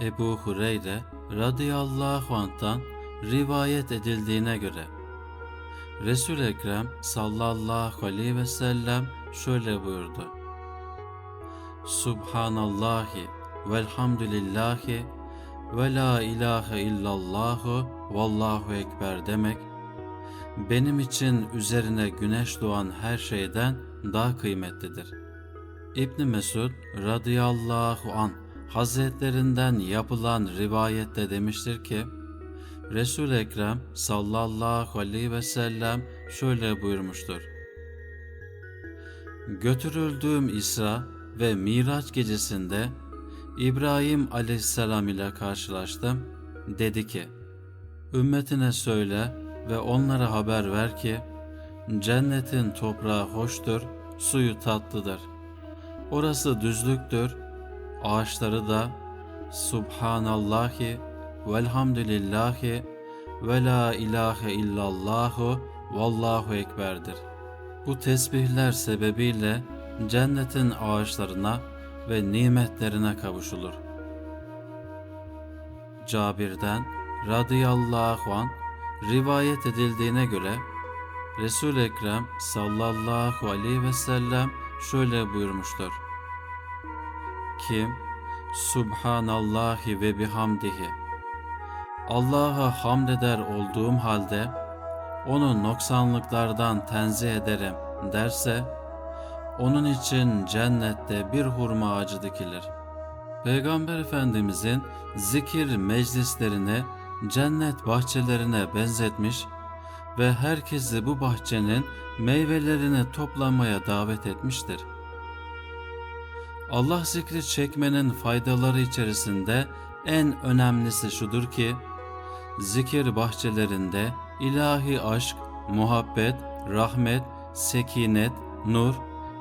Ebu Hureyre radıyallahu anh'tan rivayet edildiğine göre Resul Ekrem sallallahu aleyhi ve sellem şöyle buyurdu. Subhanallahi velhamdülillahi ve la ilahe illallahu vallahu ekber demek benim için üzerine güneş doğan her şeyden daha kıymetlidir. İbn Mesud radıyallahu an hazretlerinden yapılan rivayette demiştir ki Resul Ekrem sallallahu aleyhi ve sellem şöyle buyurmuştur. Götürüldüğüm İsra ve Miraç gecesinde İbrahim aleyhisselam ile karşılaştım. Dedi ki, ümmetine söyle ve onlara haber ver ki, cennetin toprağı hoştur, suyu tatlıdır. Orası düzlüktür, ağaçları da Subhanallahi velhamdülillahi ve la ilahe illallahu vallahu ekberdir. Bu tesbihler sebebiyle cennetin ağaçlarına ve nimetlerine kavuşulur. Cabir'den radıyallahu an rivayet edildiğine göre Resul Ekrem sallallahu aleyhi ve sellem şöyle buyurmuştur. Kim Subhanallahi ve bihamdihi Allah'a hamd eder olduğum halde onu noksanlıklardan tenzih ederim derse onun için cennette bir hurma ağacı dikilir. Peygamber Efendimizin zikir meclislerini cennet bahçelerine benzetmiş ve herkesi bu bahçenin meyvelerini toplamaya davet etmiştir. Allah zikri çekmenin faydaları içerisinde en önemlisi şudur ki, zikir bahçelerinde ilahi aşk, muhabbet, rahmet, sekinet, nur,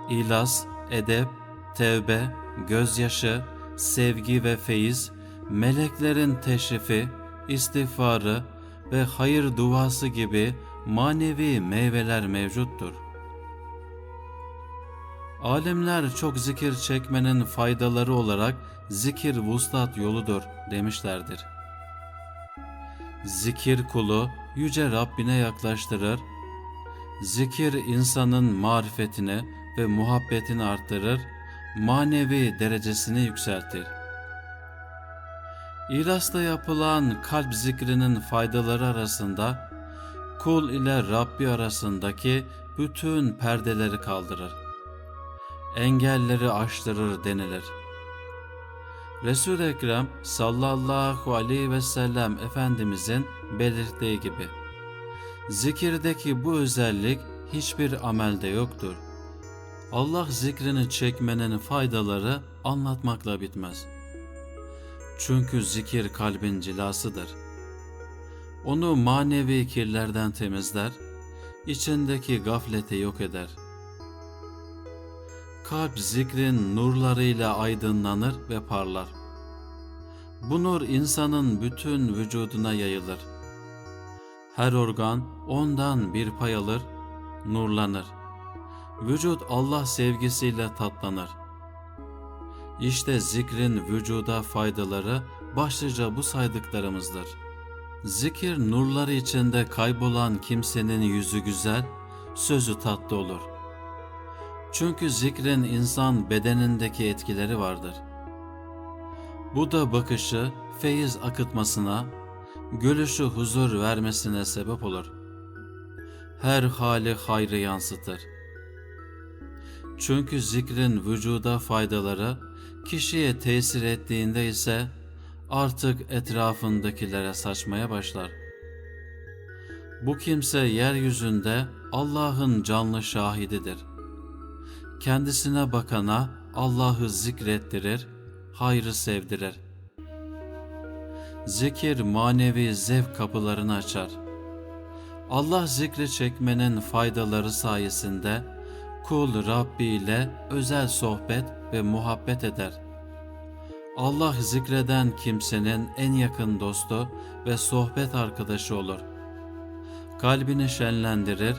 ilas, edep, tevbe, gözyaşı, sevgi ve feyiz, meleklerin teşrifi, istiğfarı ve hayır duası gibi manevi meyveler mevcuttur. Alimler çok zikir çekmenin faydaları olarak zikir vuslat yoludur demişlerdir. Zikir kulu yüce Rabbine yaklaştırır, zikir insanın marifetini ve muhabbetini arttırır, manevi derecesini yükseltir. İlas'ta yapılan kalp zikrinin faydaları arasında kul ile Rabbi arasındaki bütün perdeleri kaldırır. Engelleri aştırır denilir. Resul-i Ekrem sallallahu aleyhi ve sellem Efendimizin belirttiği gibi zikirdeki bu özellik hiçbir amelde yoktur. Allah zikrini çekmenin faydaları anlatmakla bitmez. Çünkü zikir kalbin cilasıdır. Onu manevi kirlerden temizler, içindeki gafleti yok eder. Kalp zikrin nurlarıyla aydınlanır ve parlar. Bu nur insanın bütün vücuduna yayılır. Her organ ondan bir pay alır, nurlanır. Vücut Allah sevgisiyle tatlanır. İşte zikrin vücuda faydaları başlıca bu saydıklarımızdır. Zikir nurları içinde kaybolan kimsenin yüzü güzel, sözü tatlı olur. Çünkü zikrin insan bedenindeki etkileri vardır. Bu da bakışı feyiz akıtmasına, gülüşü huzur vermesine sebep olur. Her hali hayrı yansıtır. Çünkü zikrin vücuda faydaları kişiye tesir ettiğinde ise artık etrafındakilere saçmaya başlar. Bu kimse yeryüzünde Allah'ın canlı şahididir. Kendisine bakana Allah'ı zikrettirir, hayrı sevdirir. Zikir manevi zevk kapılarını açar. Allah zikri çekmenin faydaları sayesinde kul Rabbi ile özel sohbet ve muhabbet eder. Allah zikreden kimsenin en yakın dostu ve sohbet arkadaşı olur. Kalbini şenlendirir,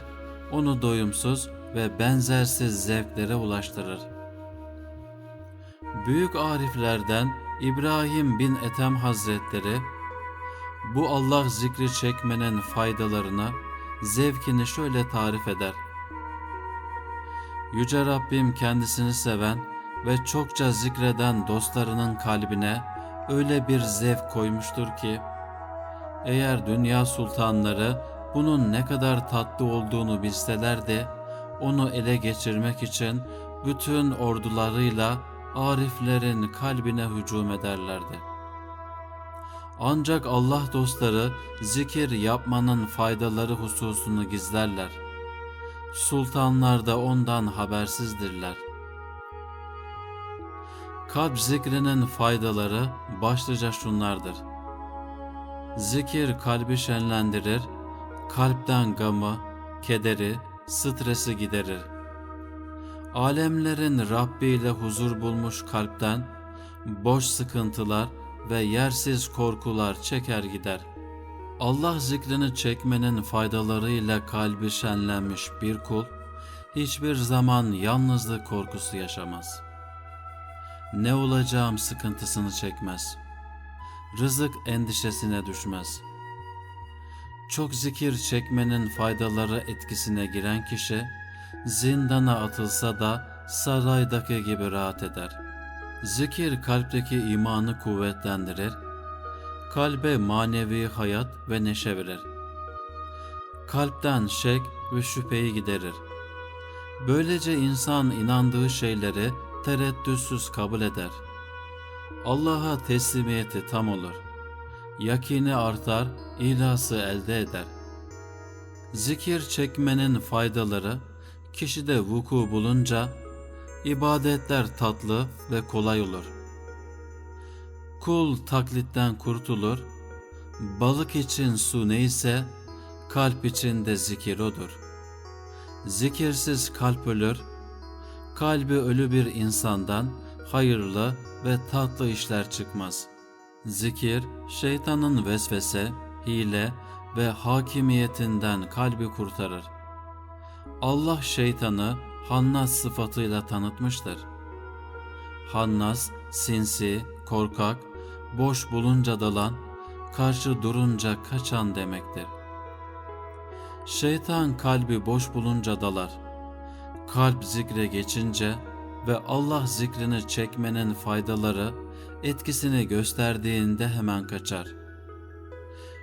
onu doyumsuz ve benzersiz zevklere ulaştırır. Büyük ariflerden İbrahim bin Ethem Hazretleri bu Allah zikri çekmenin faydalarını, zevkini şöyle tarif eder. Yüce Rabbim kendisini seven ve çokça zikreden dostlarının kalbine öyle bir zevk koymuştur ki, eğer dünya sultanları bunun ne kadar tatlı olduğunu bilselerdi, onu ele geçirmek için bütün ordularıyla ariflerin kalbine hücum ederlerdi. Ancak Allah dostları zikir yapmanın faydaları hususunu gizlerler. Sultanlar da ondan habersizdirler. Kalp zikrinin faydaları başlıca şunlardır. Zikir kalbi şenlendirir, kalpten gamı, kederi, stresi giderir. Alemlerin Rabbi ile huzur bulmuş kalpten boş sıkıntılar ve yersiz korkular çeker gider. Allah zikrini çekmenin faydalarıyla kalbi şenlenmiş bir kul, hiçbir zaman yalnızlık korkusu yaşamaz. Ne olacağım sıkıntısını çekmez. Rızık endişesine düşmez. Çok zikir çekmenin faydaları etkisine giren kişi, zindana atılsa da saraydaki gibi rahat eder. Zikir kalpteki imanı kuvvetlendirir, kalbe manevi hayat ve neşe verir. Kalpten şek ve şüpheyi giderir. Böylece insan inandığı şeyleri tereddütsüz kabul eder. Allah'a teslimiyeti tam olur. Yakini artar, ilası elde eder. Zikir çekmenin faydaları kişide vuku bulunca ibadetler tatlı ve kolay olur. Kul taklitten kurtulur, balık için su neyse kalp için de zikir odur. Zikirsiz kalp ölür, kalbi ölü bir insandan hayırlı ve tatlı işler çıkmaz. Zikir, şeytanın vesvese, hile ve hakimiyetinden kalbi kurtarır. Allah şeytanı Hannas sıfatıyla tanıtmıştır. Hannas, sinsi, korkak, boş bulunca dalan, karşı durunca kaçan demektir. Şeytan kalbi boş bulunca dalar. Kalp zikre geçince ve Allah zikrini çekmenin faydaları etkisini gösterdiğinde hemen kaçar.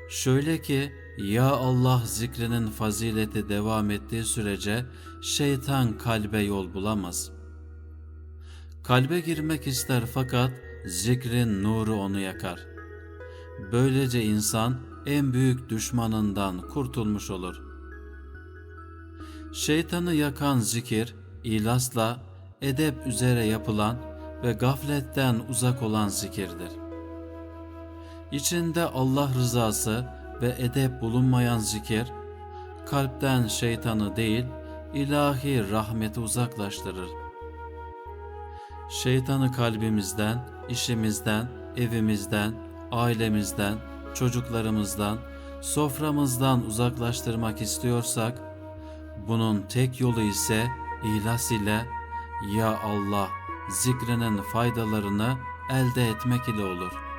Şöyle ki ya Allah zikrinin fazileti devam ettiği sürece şeytan kalbe yol bulamaz. Kalbe girmek ister fakat zikrin nuru onu yakar. Böylece insan en büyük düşmanından kurtulmuş olur. Şeytanı yakan zikir, ilasla, edep üzere yapılan ve gafletten uzak olan zikirdir. İçinde Allah rızası ve edep bulunmayan zikir, kalpten şeytanı değil, ilahi rahmeti uzaklaştırır. Şeytanı kalbimizden, işimizden, evimizden, ailemizden, çocuklarımızdan, soframızdan uzaklaştırmak istiyorsak, bunun tek yolu ise ihlas ile Ya Allah zikrinin faydalarını elde etmek ile olur.''